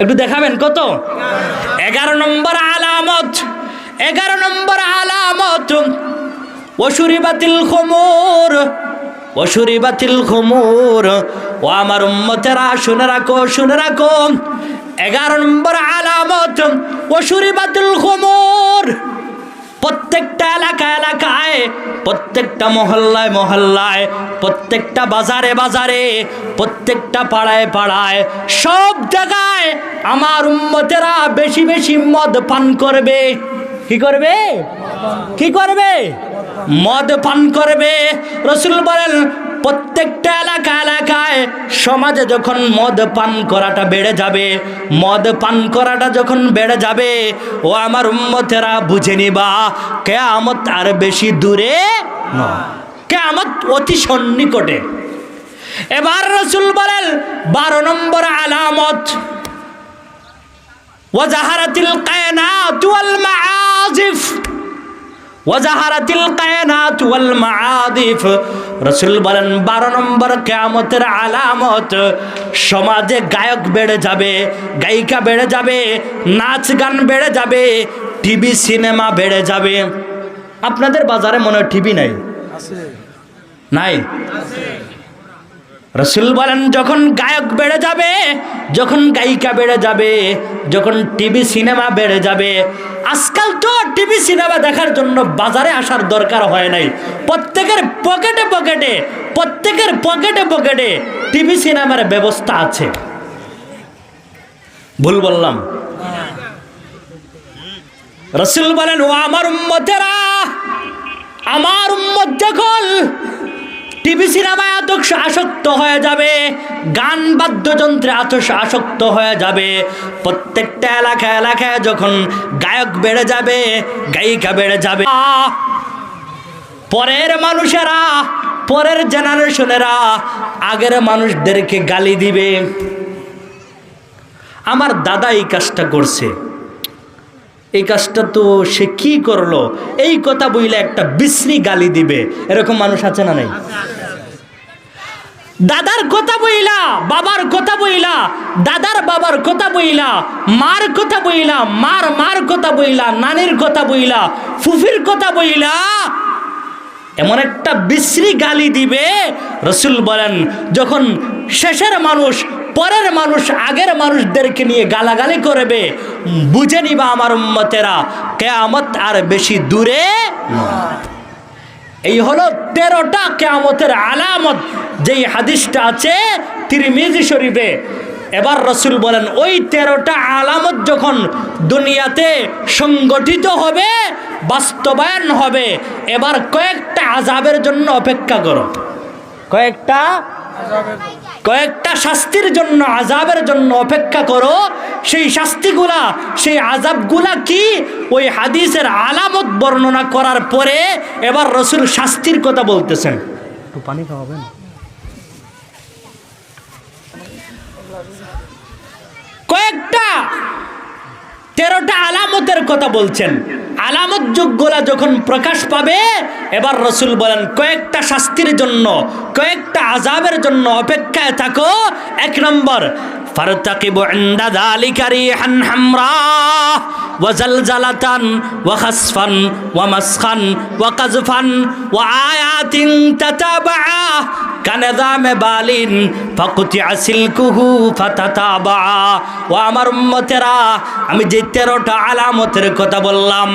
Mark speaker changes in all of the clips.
Speaker 1: একটু দেখাবেন কত? এগারো নম্বর আলামত, এগারো নম্বর আলামত। অসুরি বাতিল খমুর অসুরি বাতিল খমুর। ও আমার উম্মতেরা, শুনে রাখো শুনে রাখো। এগারো নম্বর আলামত অসুরি বাতিল খমুর। প্রত্যেকটা এলাকা এলাকায়, প্রত্যেকটা মহল্লায় মহল্লায়, প্রত্যেকটা বাজারে বাজারে, প্রত্যেকটা পাড়ায় পাড়ায়, সব জায়গায় আমার উম্মতেরা বেশি বেশি মদ পান করবে। কি করবে? কি করবে? মদ পান করবে। রসুল বলেন এলাকায় সমাজে যখন মদ পান করাটা বেড়ে যাবে, মদ পান করাটা যখন বেড়ে যাবে, ও আমার উম্মতেরা বুঝে নিবা, কেয়ামত আর বেশি দূরে নয়। কেয়ামত অতি সন্নিকটে। এবার রসুল বলেন, বারো নম্বর আলামত। কায়নাত ওয়াল মাআজিফ ওয়াজাহারাতিল কায়নাত ওয়াল মাআদিফ। রাসূল বলেন 12 নম্বর কিয়ামতের আলামত সমাজে গায়ক বেড়ে যাবে গায়িকা বেড়ে যাবে নাচ গান বেড়ে যাবে টিভি সিনেমা বেড়ে যাবে। আপনাদের বাজারে মনে হয় টিভি নাই? নাই? রসুল বলেন, যখন গায়ক বেড়ে যাবে, যখন গায়িকা বেড়ে যাবে, যখন টিভি সিনেমা বেড়ে যাবে, আজকাল তো টিভি সিনেমা দেখার জন্য বাজারে আসার দরকার হয় নাই। প্রত্যেকের পকেটে পকেটে, প্রত্যেকের পকেটে পকেটে টিভি সিনেমার ব্যবস্থা আছে। ভুল বললাম। রসুল বলেন, ও আমার উম্মতেরা, আমার উম্মত যখন টিভি সিনেমায় এত আসক্ত হয়ে যাবে, গান বাদ্যযন্ত্রে এত আসক্ত হয়ে যাবে। প্রত্যেকটা এলাকা এলাকায় যখন গায়ক বেড়ে যাবে, গায়িকা বেড়ে যাবে। পরের মানুষেরা, পরের জেনারেশনেরা আগের মানুষদেরকে গালি দিবে। আমার দাদা এই কাজটা করছে। এই কাজটা তো সে কি করল? এই কথা বইলে একটা বিশ্রী গালি দিবে। এরকম মানুষ আছে না নাই? দাদার কথা বইলা, বাবার কথা বইলা, দাদার বাবার কথা বইলা, মার কথা বইলা, মার মার কথা বইলা, নানির কথা বইলা, ফুফির কথা বইলা, এমন একটা বিশ্রী গালি দিবে রসুল বলেন, যখন শেষের মানুষ, পরের মানুষ, আগের মানুষদেরকে নিয়ে গালাগালি করবে, বুঝে নিবা আমার উম্মতেরা, কেয়ামত আর বেশি দূরে নয়। এই হলো তেরোটা কেয়ামতের আলামত। যেই হাদিসটা আছে তিরমিজি শরীফে। এবার রসুল বলেন, ওই তেরোটা আলামত যখন দুনিয়াতে সংগঠিত হবে, বাস্তবায়ন হবে, এবার কয়েকটা আজাবের জন্য অপেক্ষা করো। কয়েকটা? কয়েকটা শাস্তির জন্য আজাবের জন্য অপেক্ষা করো। সেই শাস্তিগুলা সেই আজাবগুলা কি? ওই হাদিসের আলামত বর্ণনা করার পরে এবার রসুল শাস্তির কথা বলতেছেন। একটু পানি খাওয়াবেন? কয়েকটা তেরোটা আলামতের কথা বলছেন আলামত যুগগুলা যখন প্রকাশ পাবে এবার রসুল বলেন কয়েকটা শাস্তির জন্য কয়েকটা আজাবের জন্য অপেক্ষায় থাকো এক নম্বর فارتقب عند ذلك ريحا حمراء وزلزلة وخسفا ومسخا وقذفا وآيات تتابعا কানেদামে বালিন কুহু ও আমার উম্মতেরা, আমি যে তেরোটা আলামতের কথা বললাম,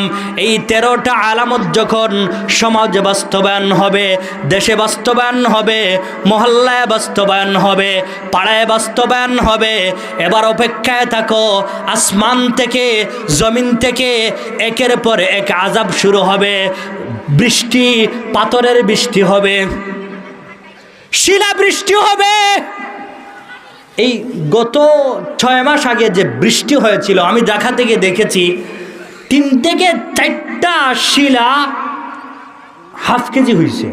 Speaker 1: এই তেরোটা আলামত যখন সমাজে বাস্তবায়ন হবে, দেশে বাস্তবায়ন হবে, মহল্লায় বাস্তবায়ন হবে, পাড়ায় বাস্তবায়ন হবে, এবার অপেক্ষায় থাকো, আসমান থেকে, জমিন থেকে একের পর এক আজাব শুরু হবে, বৃষ্টি, পাথরের বৃষ্টি হবে। শিলা বৃষ্টি হবে। এই গত ছয় মাস আগে যে বৃষ্টি হয়েছিল, আমি দেখা থেকে দেখেছি, তিন থেকে চারটা শিলা হাফ কেজি হয়েছে।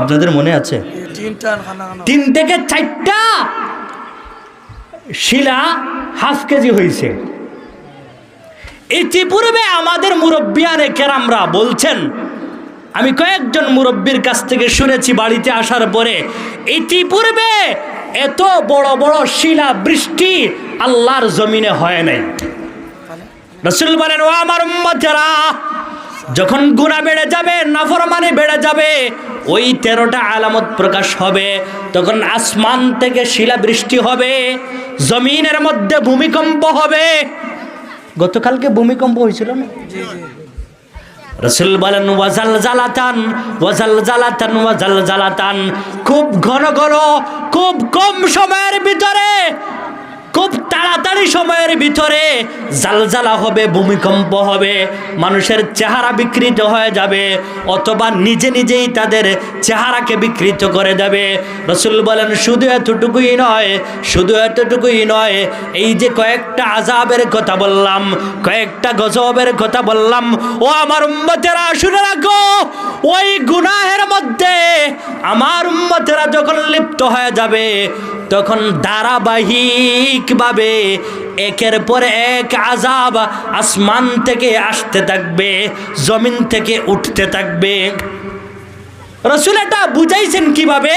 Speaker 1: আপনাদের মনে আছে? তিন থেকে চারটা শিলা হাফ কেজি হয়েছে। ইতিপূর্বে আমাদের মুরব্বিয়ানে কেরামরা বলছেন আমি কয়েকজন মুরব্বীর কাছ থেকে শুনেছি বাড়িতে আসার পরে, ইতিপূর্বে এত বড় বড় শিলা বৃষ্টি আল্লাহর জমিনে হয় নাই। রসুল বলেন, ও আমার উম্মতেরা, যখন গুণা বেড়ে যাবে, নাফরমানি বেড়ে যাবে, ওই তেরোটা আলামত প্রকাশ হবে, তখন আসমান থেকে শিলা বৃষ্টি হবে, জমিনের মধ্যে ভূমিকম্প হবে। গতকালকে ভূমিকম্প হয়েছিল না? রসুল বলেন, ওয়াজাল জালাতান ওয়াজাল জালাতান ওয়াজাল জালাতান। খুব ঘন ঘন, খুব কম সময়ের ভিতরে খুব তাড়াতাড়ি সময়ের ভিতরে জালজালা হবে, ভূমিকম্প হবে, মানুষের চেহারা বিকৃত হয়ে যাবে, অথবা নিজে নিজেই তাদের চেহারাকে বিকৃত করে দেবে। রসুল বলেন, শুধু এতটুকুই নয়, শুধু এতটুকুই নয়, এই যে কয়েকটা আজাবের কথা বললাম, কয়েকটা গজবের কথা বললাম, ও আমার উম্মতেরা, শুনে রাখো, ওই গুনাহের মধ্যে আমার উম্মতেরা যখন লিপ্ত হয়ে যাবে, তখন ধারাবাহিকভাবে একের পর এক আজাব আসমান থেকে আসতে থাকবে, জমিন থেকে উঠতে থাকবে। রসুল এটা বুঝাইছেন কীভাবে?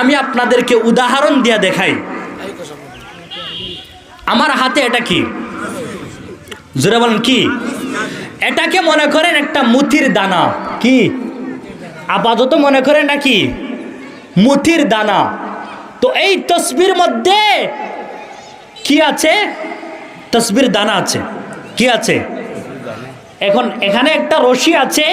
Speaker 1: আমি আপনাদেরকে উদাহরণ দিয়ে দেখাই। আমার হাতে এটা কি? জোরে বলেন, কি? এটাকে মনে করেন একটা মুথির দানা। কি? আপাতত মনে করেন নাকি? মুথির দানা। তো এই তসবির মধ্যে কি আছে? তসবির দানা আছে। কি আছে? এখন এখানে একটা রশি আছে।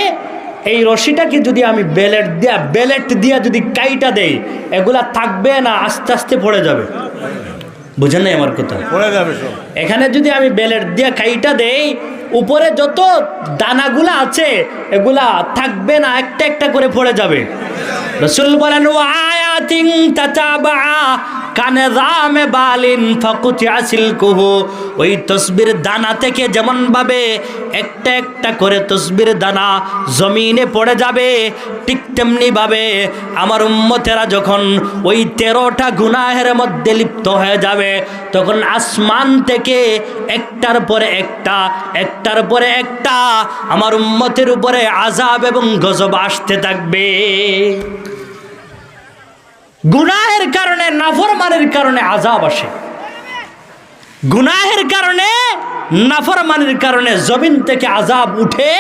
Speaker 1: এই রশিটাকে যদি আমি বেলেট দিয়া বেলেট দিয়া যদি কাইটা দেই এগুলা থাকবে না আস্তে আস্তে পড়ে যাবে। বুঝেন নাই আমার কথা?
Speaker 2: পড়ে যাবে সব।
Speaker 1: এখানে যদি আমি বেলেট দিয়ে কাইটা দেই উপরে যত দানাগুলা আছে এগুলা থাকবে না একটা একটা করে পড়ে যাবে। রসুল বলেন আয়াতিং তাতাবা কানে রামে বালিন ফাকুতি আসিল কুহু। ওই তসবির দানা থেকে যেমন ভাবে, একটা একটা করে তসবির দানা জমিনে পড়ে যাবে, ঠিক তেমনি ভাবে আমার উম্মতেরা যখন ওই তেরোটা গুনাহের মধ্যে লিপ্ত হয়ে যাবে, তখন আসমান থেকে একটার পরে একটা, একটার পরে একটা আমার উম্মতের উপরে আজাব এবং গজব আসতে থাকবে। গুনাহের কারণে, নাফরমানের কারণে আজাব আসে। গুনাহের কারণে, নাফরমানের কারণে জমিন থেকে আজাব উঠে,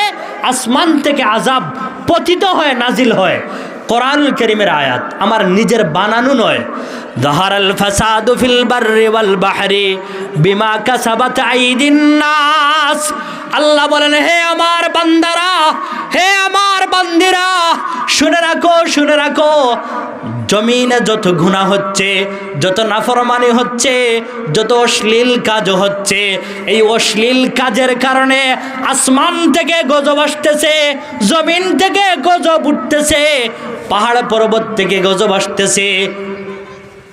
Speaker 1: আসমান থেকে আজাব পতিত হয় নাজিল হয়। কোরআনুল করিমের আয়াত, আমার নিজের বানানো নয়। ফাসাদু ফিল বাররি ওয়াল বাহরি বিমা কাসাবাত আইদিন নাস আল্লাহ বলেন, হে আমার বান্দারা, হে আমার বান্দিরা, শুনে রাখো শুনে রাখো। জমিনে যত গুণা হচ্ছে, যত নাফরমানি হচ্ছে, যত অশ্লীল কাজ হচ্ছে, এই অশ্লীল কাজের কারণে আসমান থেকে গজব আসতেছে, জমিন থেকে গজব উঠতেছে, পাহাড় পর্বত থেকে গজব আসতেছে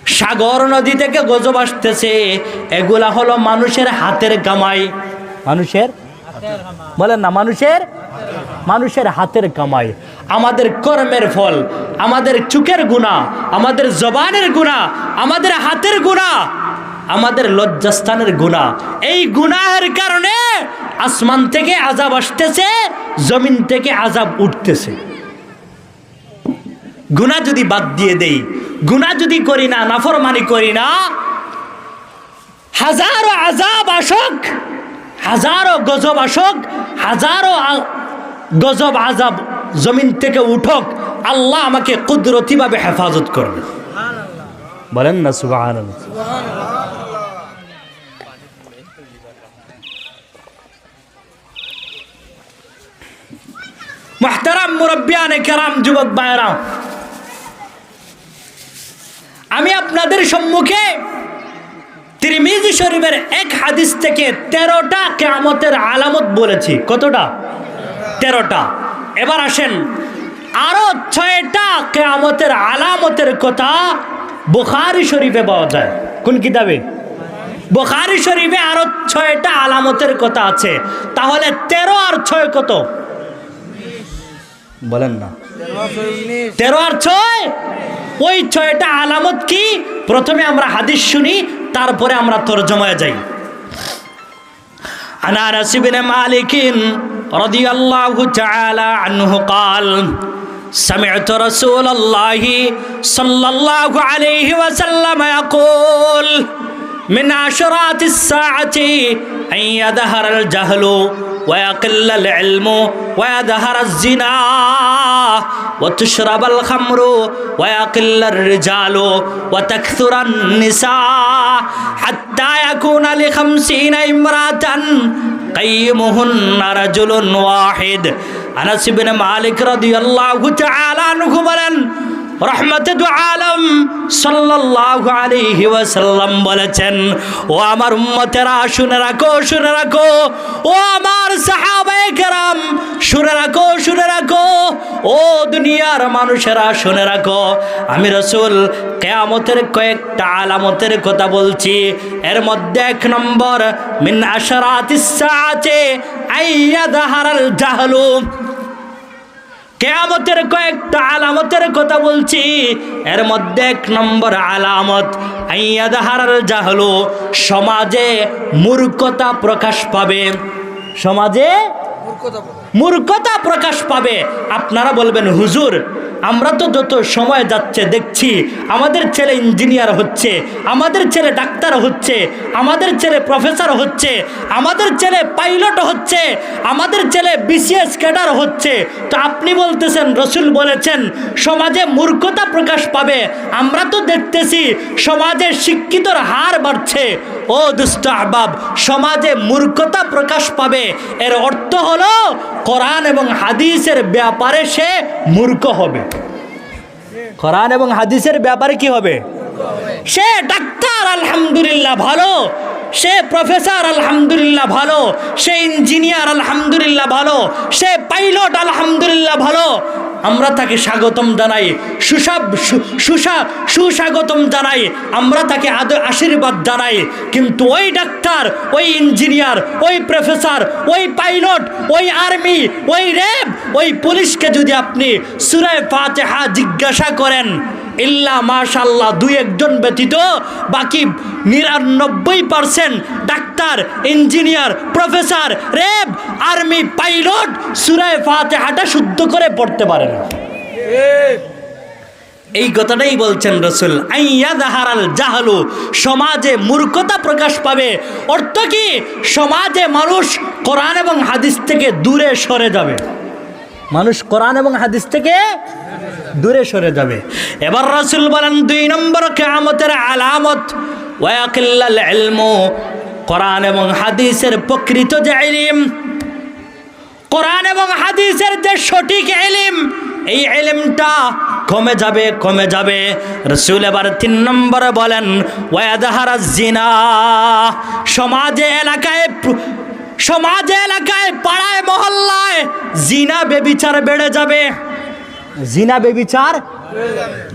Speaker 1: সাগর নদী থেকে গজব আসতেছে। এগুলা হলো মানুষের হাতের কামাই। মানুষের বলেন না মানুষের মানুষের হাতের কামাই। আমাদের কর্মের ফল আমাদের চুকের গুণা আমাদের জবানের গুণা আমাদের হাতের গুণা আমাদের লজ্জাস্থানের গুণা। এই গুনাহের কারণে আসমান থেকে আজাব আসতেছে জমিন থেকে আজাব উঠতেছে। গুণা যদি বাদ দিয়ে দেই গুণা যদি করি না নাফরমানি করি না হাজারো আজাব আসক হাজারো গজব আসক হাজারো গজব আজাব জমিন থেকে উঠক আল্লাহ আমাকে কুদরতিভাবে হেফাজত করবে। বলেন না সুবাহ মাহতারাম মুরব্বিয়ানে কেরাম যুবক ভাইরাম আমি আপনাদের সম্মুখে তিরমিজি শরীফের এক হাদিস থেকে তেরোটা কেয়ামতের আলামত বলেছি। কতটা? তেরোটা। এবার আসেন, আরও ছয়টা কেয়ামতের আলামতের কথা বুখারি শরীফে পাওয়া যায়। কোন কিতাবে? বুখারি শরীফে আরও ছয়টা আলামতের কথা আছে। তাহলে তেরো আর ছয় কত? বলেন না। তেরো আর ছয়? ওই ছয়টা আলামত কি প্রথমে আমরা হাদিস শুনি তারপরে আমরা তর্জমায় যাই عن انس بن مالك رضي الله تعالى عنه قال سمعت رسول الله صلى الله عليه وسلم يقول من عشرات الساعة أن يظهر الجهل ويقل العلم ويظهر الزنا وتشرب الخمر ويقل الرجال وتكثر النساء حتى يكون لخمسين امرأة قيمهن رجل واحد আনাস ইবনে মালিক রাদিয়াল্লাহু তাআলা আনহু বলেন রহমতে দু আলম সাল্লাল্লাহু আলাইহি ওয়াসাল্লাম বলেছেন, ও আমার উম্মতেরা, শুনে রাখো শুনে রাখো। ও আমার সাহাবায়ে কেরাম, শুনে রাখো শুনে রাখো। ও দুনিয়ার মানুষেরা, শুনে রাখো। আমি রসুল কেয়ামতের কয়েকটা আলামতের কথা বলছি। এর মধ্যে এক নম্বর, মিন আশরাতিস সাআতে আইয়াদহারাল জাহলু। কেয়ামতের কয়েকটা আলামতের কথা বলছি। এর মধ্যে এক নম্বর আলামত যা হলো সমাজে মূর্খতা প্রকাশ পাবে। সমাজে মূর্খতা প্রকাশ পাবে। আপনারা বলবেন, হুজুর, আমরা তো যত সময় যাচ্ছে দেখছি, আমাদের ছেলে ইঞ্জিনিয়ার হচ্ছে, আমাদের ছেলে ডাক্তার হচ্ছে, আমাদের ছেলে প্রফেসর হচ্ছে, আমাদের ছেলে পাইলট হচ্ছে, আমাদের ছেলে বিসিএস ক্যাডার হচ্ছে। তো আপনি বলতেছেন, রসুল বলেছেন, সমাজে মূর্খতা প্রকাশ পাবে। আমরা তো দেখতেছি, সমাজে শিক্ষিতর হার বাড়ছে। ও দুষ্ট আহবাব সমাজে মূর্খতা প্রকাশ পাবে। এর অর্থ হলো কোরআন এবং হাদিসের ব্যাপারে সে মূর্খ হবে। কোরআন এবং হাদিসের ব্যাপারে কি হবে? সে ডাক্তার, আলহামদুলিল্লাহ ভালো। সে প্রফেসর, আলহামদুলিল্লাহ ভালো। সে ইঞ্জিনিয়ার, আলহামদুলিল্লাহ ভালো। সে পাইলট, আলহামদুলিল্লাহ ভালো। আমরা তাকে স্বাগতম জানাই সুসাব সুসা সুস্বাগতম জানাই, আমরা তাকে আদর আশীর্বাদ জানাই। কিন্তু ওই ডাক্তার, ওই ইঞ্জিনিয়ার, ওই প্রফেসর, ওই পাইলট, ওই আর্মি, ওই র্যাব, ওই পুলিশকে যদি আপনি সুরায় ফাতেহা জিজ্ঞাসা করেন ইল্লা মাশাল্লাহ দুই একজন ব্যতীত বাকি নিরানব্বই percent doctor, engineer, professor, RAB, army, pilot সুরায় ফাতেহাটা শুদ্ধ করে পড়তে পারে না। এই কথাটাই বলছেন রসুল। আইয়াদাহারাল জাহালু, সমাজে মূর্খতা প্রকাশ পাবে। অর্থ কি? সমাজে মানুষ কোরআন এবং হাদিস থেকে দূরে সরে যাবে। মানুষ কোরআন এবং হাদিস থেকে দূরে সরে যাবে। এবার রসুল বলেন, দুই নম্বর কেয়ামতের আলামত ইলমু, কোরআন এবং হাদিসের প্রকৃত যে এলিম কোরআন এবং হাদিসের যে সঠিক এলিম এই এলিমটা কমে যাবে কমে যাবে। রসুল এবার তিন নম্বরে বলেন জিনা, সমাজে, এলাকায় সমাজে, এলাকায়, পাড়ায়, মহল্লায় জিনা, বেবিচার বেড়ে যাবে। জিনা বেবিচার?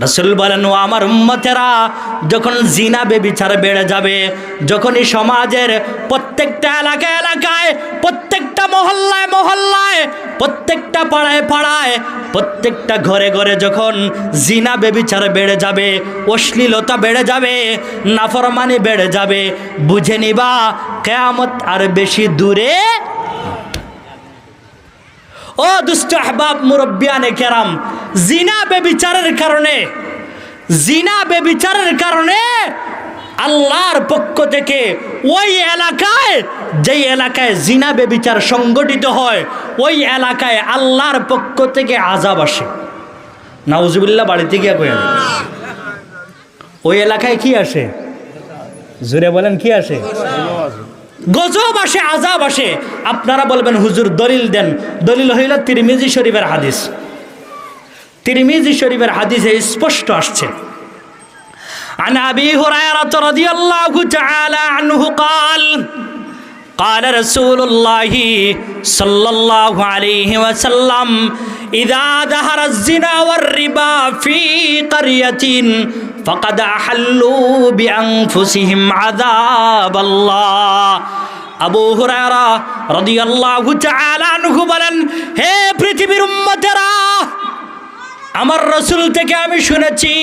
Speaker 1: রসুল বলেন, ও আমার উম্মতেরা, যখন জিনা বেবিচার বেড়ে যাবে, যখনই সমাজের প্রত্যেকটা এলাকায় এলাকায়, প্রত্যেকটা মহল্লায় মহল্লায়, প্রত্যেকটা পাড়ায় পাড়ায়, প্রত্যেকটা ঘরে ঘরে যখন জিনা বেবিচার বেড়ে যাবে, অশ্লীলতা বেড়ে যাবে, নাফরমানি বেড়ে যাবে, বুঝে নিবা, কেয়ামত আর বেশি দূরে ও দুষ্ট আহবাব মুরব্বিয়ানে কেরাম, জিনা বেবিচারের কারণে, জিনা বেবিচারের কারণে আল্লাহর পক্ষ থেকে ওই এলাকায়, যেই এলাকায় জিনা বেবিচার সংগঠিত হয়, ওই এলাকায় আল্লাহর পক্ষ থেকে আজাব আসে। নাউজুবিল্লাহ, বাড়িতে গিয়া কয়েন ওই এলাকায় কি আসে? জুড়ে বলেন, কি আসে? গজব আসে আজাব আসে আপনারা বলবেন হুজুর দলিল দেন দলিল হইল তিরমিজি শরীফের হাদিস তিরমিজি শরীফের হাদিসে স্পষ্ট আসছে عن ابي هريره رضي الله تعالى عنه قال قال رسول الله صلى الله عليه وسلم اذا ظهر الزنا والربا في قريه ফকাদ আহাল্লু বিআংফুসিহিম আযাবাল্লাহ আবু হুরায়রা রাদিয়াল্লাহু তাআলা আনহু বলেন, হে পৃথিবীর উম্মতেরা, আমার রসুল থেকে আমি শুনেছি,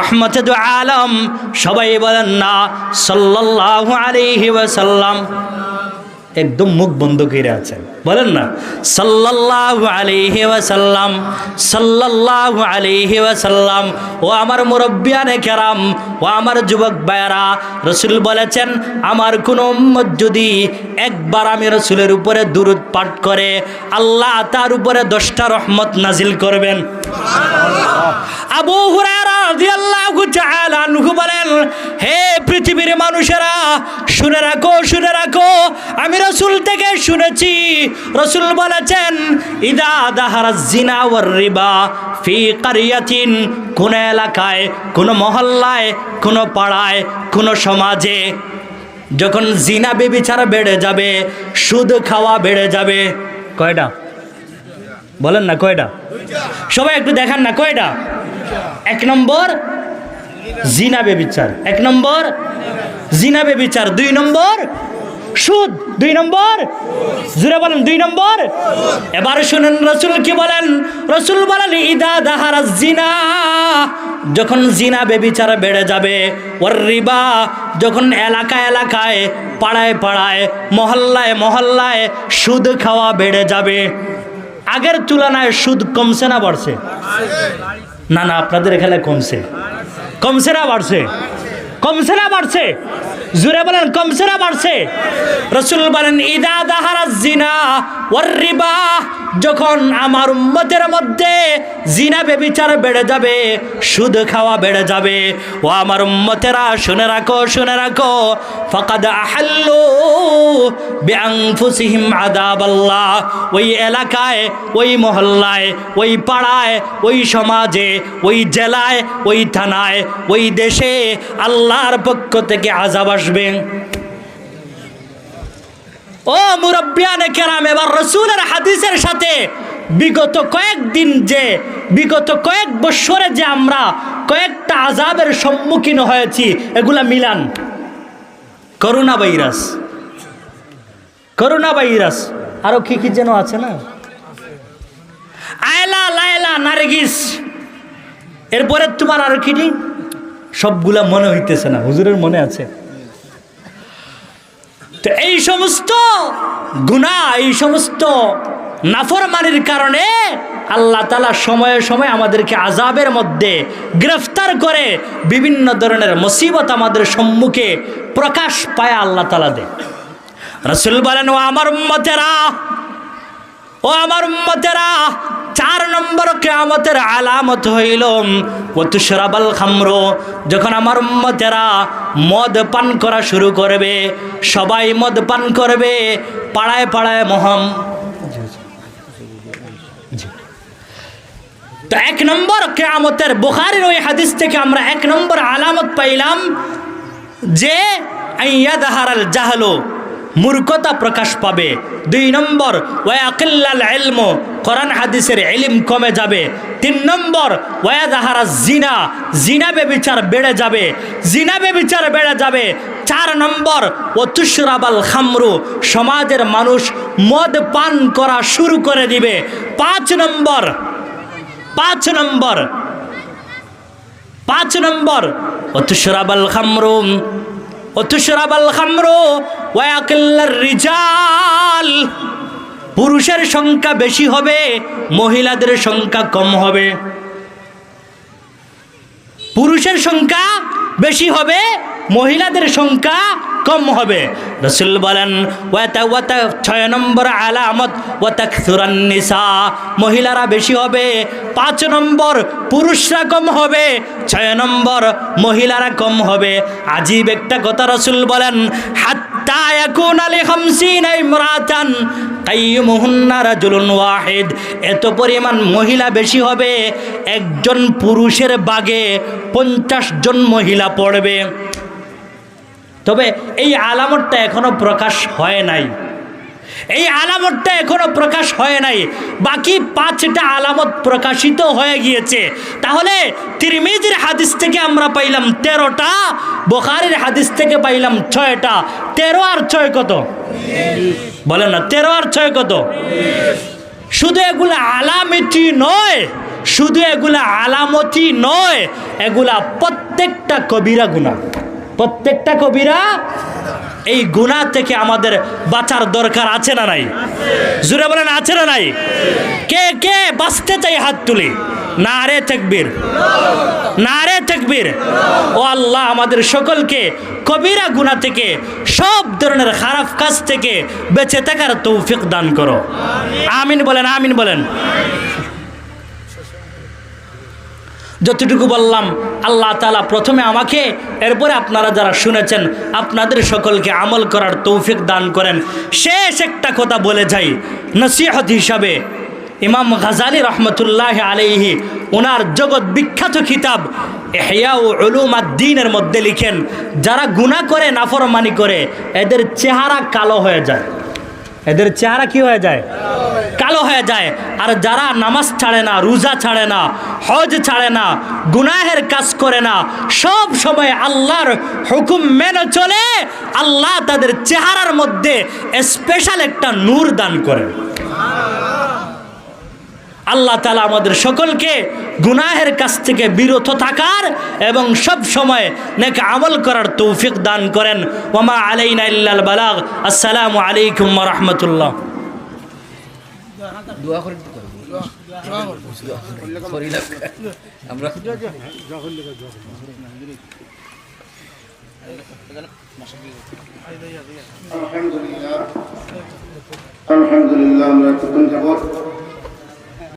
Speaker 1: রহমতে দু আলম, সবাই বলেন না সাল্লাহ আলিহি ওয়াসাল্লাম একদম মুখ বন্ধ করে আছেন। বলেন না, সাল্লাল্লাহু আলাইহি ওয়াসাল্লাম, সাল্লাল্লাহু আলাইহি ওয়াসাল্লাম, ও আমার মুরব্বিয়ানে কেরাম, ও আমার যুবক ভাইয়ারা, রসুল বলেছেন, আমার কোনো উম্মত যদি একবার আমি রসুলের উপরে দুরুদ পাঠ করে, আল্লাহ তার উপরে দশটা রহমত নাজিল করবেন। আবু বলেন, হে পৃথিবীর মানুষেরা, শুনে রাখো শুনে রাখো, আমি রসুল থেকে শুনেছি রসুল বলেছেন, ইদা জিনা রিবা ফি কারিয়াতিন কোন এলাকায়, কোন মহল্লায়, কোন পাড়ায়, কোন সমাজে যখন জিনা বেবিচার বেড়ে যাবে, সুদ খাওয়া বেড়ে যাবে। কয়টা? বলেন না, কয়টা? সবাই একটু দেখান না, কয়টা? এক নম্বর জিনা বেবিচার। এক নম্বর জিনা বেবিচার। দুই নম্বর সুদ, দুই নম্বর। জুড়ে বলেন, দুই নম্বর। এবার শুনেন, রসুল কি বলেন? রসুল বলেন, ইদা দাহারা জিনা। যখন জিনা বেবিচার বেড়ে যাবে ওর রিবা যখন এলাকা এলাকায়, পাড়ায় পাড়ায়, মহল্লায় মহল্লায় সুদ খাওয়া বেড়ে যাবে। আগের তুলনায় সুদ কমছে না বাড়ছে? না না, আপনাদের এখানে কমছে। কমছে না বাড়ছে? কমছে না বাড়ছে? জুড়ে বলেন কমছে না বাড়ছে? রসুল বলেন ইদা দাহারা জিনা ওর রিবা, যখন আমার উম্মতের মধ্যে জিনা বেবিচার বেড়ে যাবে, সুদ খাওয়া বেড়ে যাবে, ও আমার উম্মতেরা, শুনে রাখো শুনে রাখো, ফাকাদ আহাল্লু বিআনফুসিহিম আযাবাল্লাহ। ওই এলাকায়, ওই মহল্লায়, ওই পাড়ায়, ওই সমাজে, ওই জেলায়, ওই থানায়, ওই দেশে আল্লাহর পক্ষ থেকে আজাব আসবে। ও মুরব্বিয়ানে কেরাম, এবার রসুলের হাদিসের সাথে বিগত কয়েকদিন যে, বিগত কয়েক বৎসরে যে আমরা কয়েকটা আজাবের সম্মুখীন হয়েছি, এগুলা Milan. Corona virus. Corona virus. আরও কি কি যেন আছে না? আয়লা লায়লা নারগিস। এরপরে তোমার আর কি সবগুলা মনে হইতেছে না, হুজুরের মনে আছে। তো এই সমস্ত গুণা এই সমস্ত নাফরমানির কারণে আল্লাহ তালা সময়ে সময়ে আমাদেরকে আজাবের মধ্যে গ্রেফতার করে বিভিন্ন ধরনের মুসিবত আমাদের সম্মুখে প্রকাশ পায় আল্লাহ তালা দে রসুল বলেন, ও আমার উম্মতেরা ও আমার উম্মতেরা, চার নম্বর কেয়ামতের আলামত হইল ও তুশরাবাল খামর। যখন আমার উম্মতেরা মদ পান করা শুরু করবে, সবাই মদ পান করবে, পাড়ায় পাড়ায় মহম। তো এক নম্বর কেয়ামতের বুখারির ওই হাদিস থেকে আমরা এক নম্বর আলামত পাইলাম যে আইয়াদাহারাল জাহলো। মূর্খতা প্রকাশ পাবে। দুই নম্বর, ওয়াকিল্লাল এলম কোরআন হাদিসের এলিম কমে যাবে। তিন নম্বর ওয়া ওয়াদাহারা জিনা জিনা বেবিচার বেড়ে যাবে। জিনা বেবিচার বেড়ে যাবে। চার নম্বর ও তুশরাবাল খামরু, সমাজের মানুষ মদ পান করা শুরু করে দিবে। পাঁচ নম্বর পাঁচ নম্বর পাঁচ নম্বর ও তুশরাবাল খামরু অতুশরাবাল খামরো ওয়াকিল্লার পুরুষের সংখ্যা বেশি হবে, মহিলাদের সংখ্যা কম হবে। পুরুষের সংখ্যা বেশি হবে, মহিলাদের সংখ্যা কম হবে। রসুল বলেন ছয় নম্বর আলামত নিসা, মহিলারা বেশি হবে, পাঁচ নম্বর পুরুষরা কম হবে, ছয় নম্বর মহিলারা কম হবে। আজীব একটা কথা রসুল বলেন, হাত্তা এত পরিমাণ মহিলা বেশি হবে, একজন পুরুষের বাগে পঞ্চাশ জন মহিলা পড়বে। তবে এই আলামতটা এখনও প্রকাশ হয় নাই। এই আলামতটা এখনও প্রকাশ হয় নাই। বাকি পাঁচটা আলামত প্রকাশিত হয়ে গিয়েছে। তাহলে তিরমিজির হাদিস থেকে আমরা পাইলাম তেরোটা, বোখারির হাদিস থেকে পাইলাম ছয়টা। তেরো আর ছয় কত? বলেন না, তেরো আর ছয় কত? শুধু এগুলা আলামতি নয়, শুধু এগুলা আলামতি নয়, এগুলা প্রত্যেকটা কবিরা গুণা প্রত্যেকটা কবিরা এই গুণা থেকে আমাদের বাঁচার দরকার আছে না নাই? জুড়ে বলেন, আছে না নাই? কে কে বাঁচতে চাই হাত তুলি? না রে তেকবীর। না রে তেকবীর। ও আল্লাহ, আমাদের সকলকে কবিরা গুণা থেকে, সব ধরনের খারাপ কাজ থেকে বেঁচে থাকার তৌফিক দান করো। আমিন বলেন আমিন বলেন। যতটুকু বললাম, আল্লাহ তালা প্রথমে আমাকে, এরপরে আপনারা যারা শুনেছেন, আপনাদের সকলকে আমল করার তৌফিক দান করেন। শেষ একটা কথা বলে যাই, নসিহত হিসাবে। ইমাম গাজালি রহমতুল্লাহ আলাইহি ওনার জগৎ বিখ্যাত কিতাব এহিয়া ও উলুম দিনের মধ্যে লিখেন, যারা গুনাহ করে, নাফরমানি করে, এদের চেহারা কালো হয়ে যায়। এদের চেহারা কি হয়ে যায়? কালো হয়ে যায়। আর যারা নামাজ ছাড়ে না, রোজা ছাড়ে না, হজ ছাড়ে না, গুনাহের কাজ করে না, সব সময় আল্লাহর হুকুম মেনে চলে, আল্লাহ তাদের চেহারার মধ্যে স্পেশাল একটা নূর দান করে আল্লাহ তালা আমাদের সকলকে গুনাহের কাছ থেকে বিরত থাকার এবং সব সময় নাকি আমল করার তৌফিক দান করেন। ওমা আলাইনা ইল্লাল বালাগ। আসসালামু আলাইকুম ওয়া রাহমাতুল্লাহ।
Speaker 2: আমরা
Speaker 3: আলহামদুলিল্লাহ। আলহামদুলিল্লাহ আমরা